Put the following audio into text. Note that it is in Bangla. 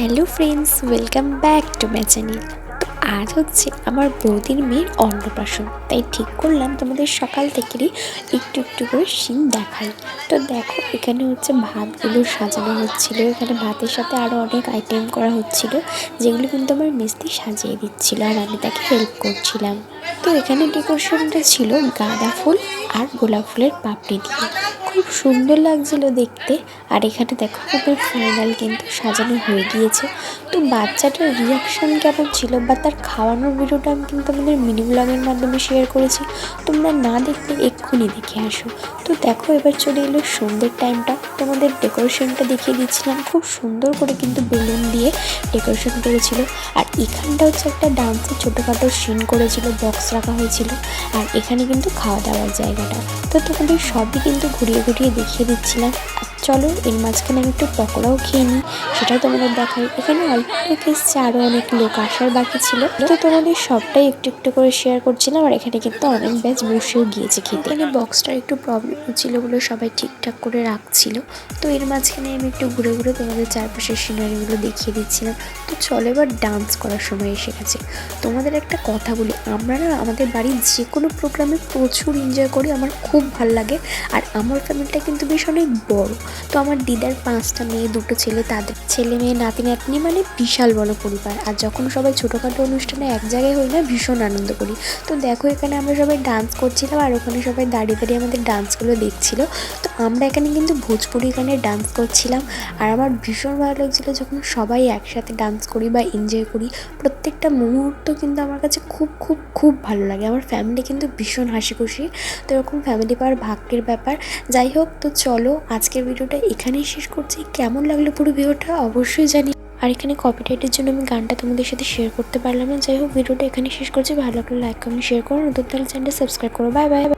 Hello friends, welcome back to my channel. তো আজ হচ্ছে আমার বৌদির মেয়ের অন্নপ্রাশন। তাই ঠিক করলাম তোমাদের সকাল থেকেই একটু একটু করে সিন দেখাই। তো দেখো, এখানে হচ্ছে ভাতগুলো সাজানো হচ্ছিল। এখানে ভাতের সাথে আরও অনেক আইটেম করা হচ্ছিল, যেগুলো কিন্তু আমার মিস্ত্রি সাজিয়ে দিচ্ছিল আর আমি তাকে হেল্প করছিলাম। তো এখানে ডেকোরেশনটা ছিল গাঁদা ফুল আর গোলাপ ফুলের পাপড়ি দিয়ে। খুব সুন্দর লাগছিল দেখতে। আর এখানে দেখো খুবই ফাইনাল কিন্তু সাজানো হয়ে গিয়েছে। তো বাচ্চাটার রিয়াকশান কেমন ছিল বা তার খাওয়ানোর ভিডিওটা আমি কিন্তু আমাদের মিনি ব্লগের মাধ্যমে শেয়ার করেছি। তোমরা না দেখলে এক্ষুনি দেখে আসো। তো দেখো এবার চলে এলো সন্ধ্যের টাইমটা তোমাদের ডেকোরেশনটা দেখিয়ে দিচ্ছিলাম। খুব সুন্দর করে কিন্তু বেলুন দিয়ে ডেকোরেশন করেছিল। আর এখানটা হচ্ছে একটা ডান্সের ছোটোখাটো সিন করেছিল বক্স রাখা হয়েছিল। আর এখানে কিন্তু খাওয়া দাওয়ার জায়গাটা। তো তোমাদের সবই কিন্তু ঘুরিয়ে ঘুরিয়ে দেখিয়ে দিচ্ছিলাম। চলো, এর মাঝখানে আমি একটু পকোড়াও খেয়ে নিই। সেটাও তোমাদের দেখাই। এখানে অল্প লোক এসছে আরও অনেক লোক আসার বাকি ছিল। তো তোমাদের সবটাই একটু একটু করে শেয়ার করছিলাম আর এখানে কিন্তু অনেক ব্যাচ বসেও গিয়েছে খেতে। এখানে বক্সটার একটু প্রবলেম হচ্ছিল বলে সবাই ঠিকঠাক করে রাখছিল। তো এর মাঝখানে আমি একটু ঘুরে ঘুরে তোমাদের চারপাশের সিনারিগুলো দেখিয়ে দিচ্ছিলাম। তো চলো এবার ডান্স করার সময় এসে গেছে। তোমাদের একটা কথা বলি, আমরা না আমাদের বাড়ির যে কোনো প্রোগ্রামে প্রচুর এনজয় করি, আমার খুব ভালো লাগে। আর আমার ফ্যামিলিটা কিন্তু বেশ অনেক বড়। তো আমার দিদার পাঁচটা মেয়ে, দুটো ছেলে, তাদের ছেলে মেয়ে, নাতি নাতনি মানে বিশাল বড় পরিবার। আর যখন সবাই ছোটোখাটো অনুষ্ঠানে এক জায়গায় হই না, ভীষণ আনন্দ করি। তো দেখো এখানে আমরা সবাই ডান্স করছিলাম আর ওখানে সবাই দাঁড়িয়ে দাঁড়িয়ে আমাদের ডান্সগুলো দেখছিল। তো আমরা এখানে কিন্তু ভোজপুরি গানে ডান্স করছিলাম। আর আমার ভীষণ ভালো লাগছিল যখন সবাই একসাথে ডান্স করি বা এনজয় করি। প্রত্যেকটা মুহূর্ত কিন্তু আমার কাছে খুব খুব খুব ভালো লাগে। আমার ফ্যামিলি কিন্তু ভীষণ হাসি খুশি তো এরকম ফ্যামিলি পাওয়ার ভাগ্যের ব্যাপার। যাই হোক, তো চলো আজকের ভিডিওটা এখানেই শেষ করছি। কেমন লাগল পুরো ভিডিওটা অবশ্যই জানি। আর এখানে কপিরাইটের জন্য আমি গানটা তোমাদের সাথে শেয়ার করতে পারলাম না। যাই হোক, ভিডিওটা এখানে শেষ করছি। ভালো লাগলে লাইক কমেন্ট শেয়ার করো। নতুন তাহলে চ্যানেলটা সাবস্ক্রাইব করো। Bye bye